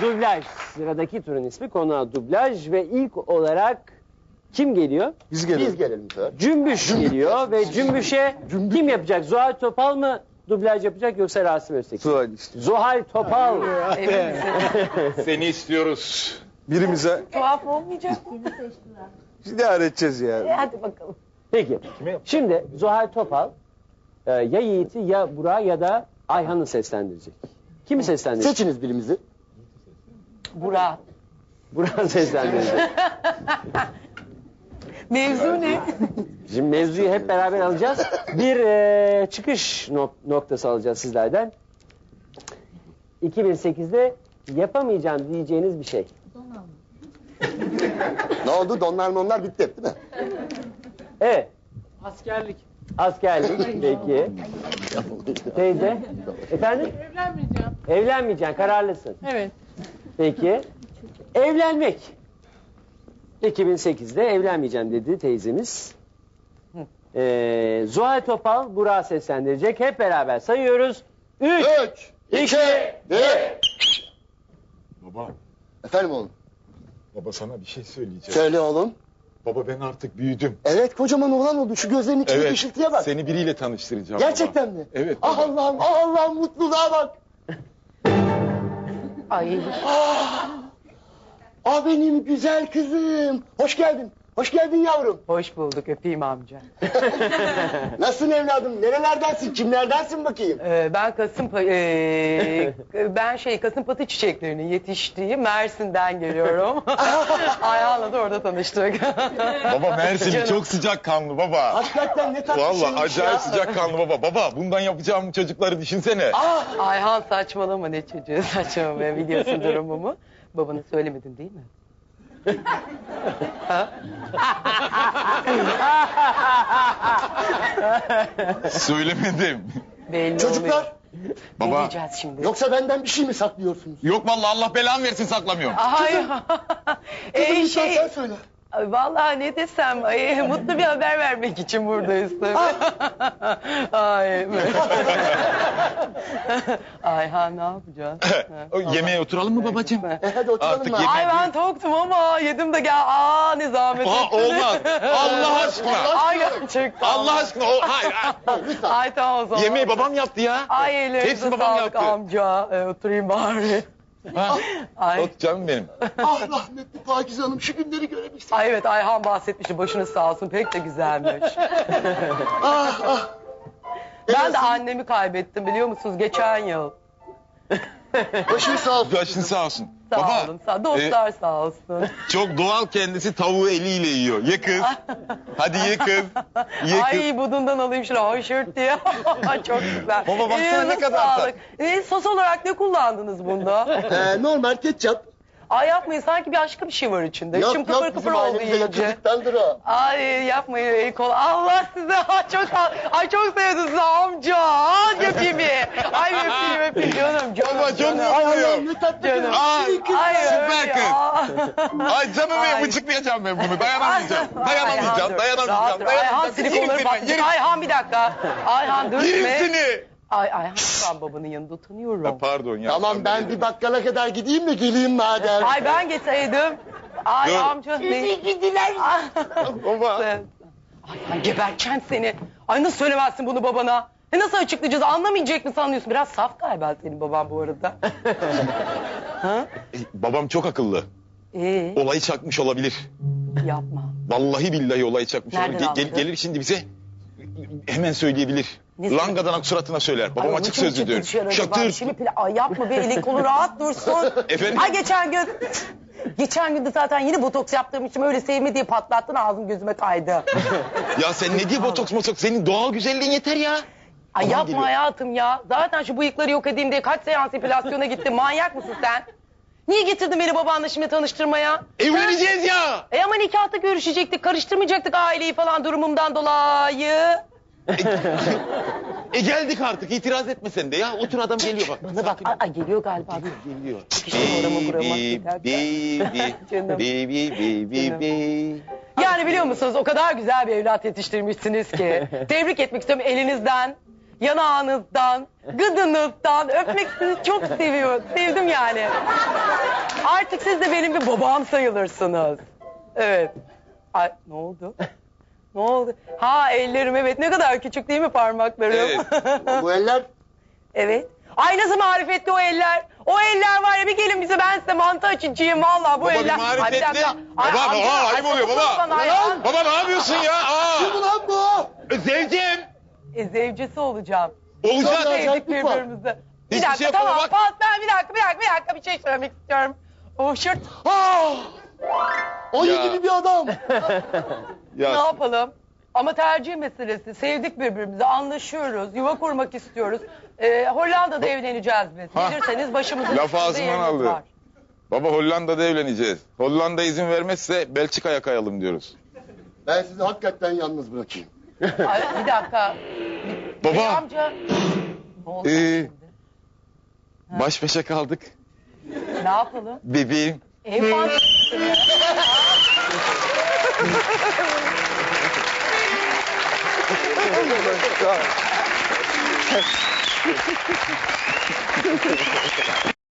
dublaj. Sıradaki turun ismi konuğa dublaj ve ilk olarak kim geliyor? Biz gelelim. Biz gelelim. Cümbüş geliyor ve Cümbüş'e kim yapacak? Zuhal Topal mı dublaj yapacak yoksa Rasim Öztekin? Sual işte. Zuhal Topal. Seni istiyoruz. Birimize Tuhaf olmayacak. idare edeceğiz yani. Hadi bakalım. Peki. Şimdi Zuhal Topal e, ya Yiğit'i ya Burak'ı ya da Ayhan'ı seslendirecek. Kimi seslendirecek? Seçiniz birimizi. Burak. Burak'ı seslendirecek. Mevzu ne? Şimdi mevzuyu hep beraber alacağız. Bir e, çıkış nok- noktası alacağız sizlerden. 2008'de yapamayacağım diyeceğiniz bir şey. Ne oldu? Donlar monlar bitti hep değil mi? Evet. Askerlik. Askerlik peki. Teyze. Efendim? Evlenmeyeceğim. Evlenmeyeceksin kararlısın. Evet. Peki. Evlenmek. 2008'de evlenmeyeceğim dedi teyzemiz. Ee, Zuhal Topal Burak'ı seslendirecek. Hep beraber sayıyoruz. 3, Üç, iki, bir. Baba, Efendim oğlum. baba sana bir şey söyleyeceğim. Söyle oğlum. Baba ben artık büyüdüm. Evet kocaman oğlan oldu. Şu gözlerinin içindeki Evet. ışıltıya bak. Seni biriyle tanıştıracağım Gerçekten baba. mi? Evet. Ah baba. Allah'ım, ah Allah'ım mutluluğa bak. Ay Ah benim güzel kızım. Hoş geldin. Hoş geldin yavrum. hoş bulduk öpeyim amca. Nasılsın evladım? Nerelerdensin? Kimlerdensin bakayım? Ee, ben Kasım ee, ben şey Kasımpatı çiçeklerinin yetiştiği Mersin'den geliyorum. Ayhan'la da orada tanıştık. Baba Mersin'i çok sıcak kanlı baba. Hakikaten ne tatlı Vallahi şeymiş acayip ya. sıcak kanlı baba. Baba bundan yapacağım çocukları düşünsene. Ayhan saçmalama ne çocuğu saçmalama biliyorsun durumumu. Babana söylemedin değil mi? Söylemedim. Belli Çocuklar, Baba şimdi? yoksa benden bir şey mi saklıyorsunuz? yok vallahi Allah belanı versin saklamıyorum. Ay, Kızım Ey lütfen şey, sen söyle. Ay, Vallahi ne desem ay, mutlu bir haber vermek için buradayız tabii. Ay. Ayhan ne yapacağız? O yemeğe oturalım mı babacığım? E, hadi oturalım Artık mı? yemek- Ay ben toktum ama yedim de gel. Aa ne zahmet Aa, ettiniz. olmaz. Allah aşkına. Ay gerçekten. Allah aşkına. O, hayır. hayır. Ay tamam o zaman. Yemeği babam yaptı ya. Ay ellerinize Hepsini babam sağlık yaptı. amca. Ee, oturayım bari. Ha. Ay. Ot canım benim. Ah rahmetli Pakize Hanım şu günleri görebilsem. Ay evet Ayhan bahsetmişti başınız sağ olsun pek de güzelmiş. Ah ah. ben de annemi kaybettim biliyor musunuz geçen yıl. Başın sağ olsun. Başın sağ olsun. Sağ Baba, olun sağ dostlar sağ olsun. e, çok doğal kendisi tavuğu eliyle yiyor. Ye kız. Hadi ye kız. Ye kız. Ay budundan alayım şunu hoşurt diye. Çok güzel. Baba, baksana ne Elinize kadar sağlık. Ee, sos olarak ne kullandınız bunda? Ee, normal ketçap. Ay yapmayın sanki bir başka bir şey var içinde. Yok İçim yok kıpır kıpır bizim oldu ailemize iyice. Ay yapmayın el kol. Allah size ay çok ay çok sevdim sizi amca. Ay öpeyim bir. Ay öpeyim öpeyim canım canım. Baba çok canım. Mutluyum. ne tatlı kız. Aa. Ay, Süper öyle. kız. Ay canım benim Ay. bıçıklayacağım ben bunu. Dayanamayacağım. Ay, Dayanamayacağım. Dur. Dayanamayacağım. Ayhan Dayanamayacağım. silikonları Yerim seni, patlayacak. yerim- Ayhan bir dakika. Ayhan dur. Yerim seni. Ay Ayhan ben babanın yanında utanıyorum. Ya pardon ya. Tamam ben bir bakkala kadar gideyim de geleyim madem. Ay ben gitseydim. Ay Dur. amca ne? gidiler. Baba. Ay ben geberteceğim seni. Ay nasıl söylemezsin bunu babana? E nasıl açıklayacağız anlamayacak mı sanıyorsun? Biraz saf galiba senin baban bu arada. E, Babam çok akıllı. Ee, Olayı çakmış olabilir. yapma. Vallahi billahi olayı çakmış Nereden olabilir. Gel- anladın? gelir şimdi bize hemen söyleyebilir. Ne Langadanak suratına söyler. Babam Ay, açık sözlü diyor. Şatır. Şimdi pla- Ay yapma be elin kolu rahat dursun. Efendim? Ay geçen gün geçen gün de zaten yine botoks yaptırmışım öyle sevme diye patlattın ağzım gözüme kaydı. Ya sen ne diye botoks motoks? Senin doğal güzelliğin yeter ya. Ay Babam yapma geliyor. hayatım ya. Zaten şu bıyıkları yok edeyim diye kaç seans epilasyona gittim. Manyak mısın sen? Niye getirdin beni babanla şimdi tanıştırmaya? Evleneceğiz ya. E ama nikahta görüşecektik, karıştırmayacaktık aileyi falan durumumdan dolayı. E geldik artık itiraz etme sen de ya. Otur adam geliyor bak. Bana bak, ay geliyor galiba. Geliyor. Baby, giderken. baby, Canım. baby, baby, baby. Yani biliyor musunuz o kadar güzel bir evlat yetiştirmişsiniz ki. Tebrik etmek istiyorum elinizden, yanağınızdan, gıdınızdan öpmek sizi çok seviyor. Sevdim yani. Artık siz de benim bir babam sayılırsınız. Evet. Ay, ne oldu? Ne oldu? Ha ellerim evet ne kadar küçük değil mi parmaklarım? Evet. Bu eller Evet. Ay nasıl marifetli o eller. O eller var ya bir gelin bize ben size mantı açacağım valla bu Baba bir eller. Ay, marifetli. dakika. Ay, Baba, amca, baba, ay, ayıp oluyor baba. dokunma bana, ay, Lan! amca. Baba ne yapıyorsun ya? Aa! kim ulan bu? Zevcim. E, zevcesi olacağım. Olacak. Sonra- Sevdik acayiplik var. birbirimizi. Bir Hiçbir dakika şey yapama tamam bak. pas ben bir dakika bir dakika bir dakika bir şey söylemek istiyorum. O şırt Ah! Ayı Ya. gibi bir adam. ne Ya yapalım? Ama tercih meselesi. Sevdik birbirimizi, anlaşıyoruz, yuva kurmak istiyoruz. Ee, Hollanda'da evleneceğiz biz. Ha. Bilirseniz başımızın Laf üstünde ağzımdan aldı. var. baba Hollanda'da evleneceğiz. Hollanda izin vermezse Belçika'ya kayalım diyoruz. Ben sizi hakikaten yalnız bırakayım. Ay, bir dakika. Bey Baba amca. Ne oldu Ee, şimdi? baş başa kaldık. Ne yapalım? Bebeğim. En fantezisi mi?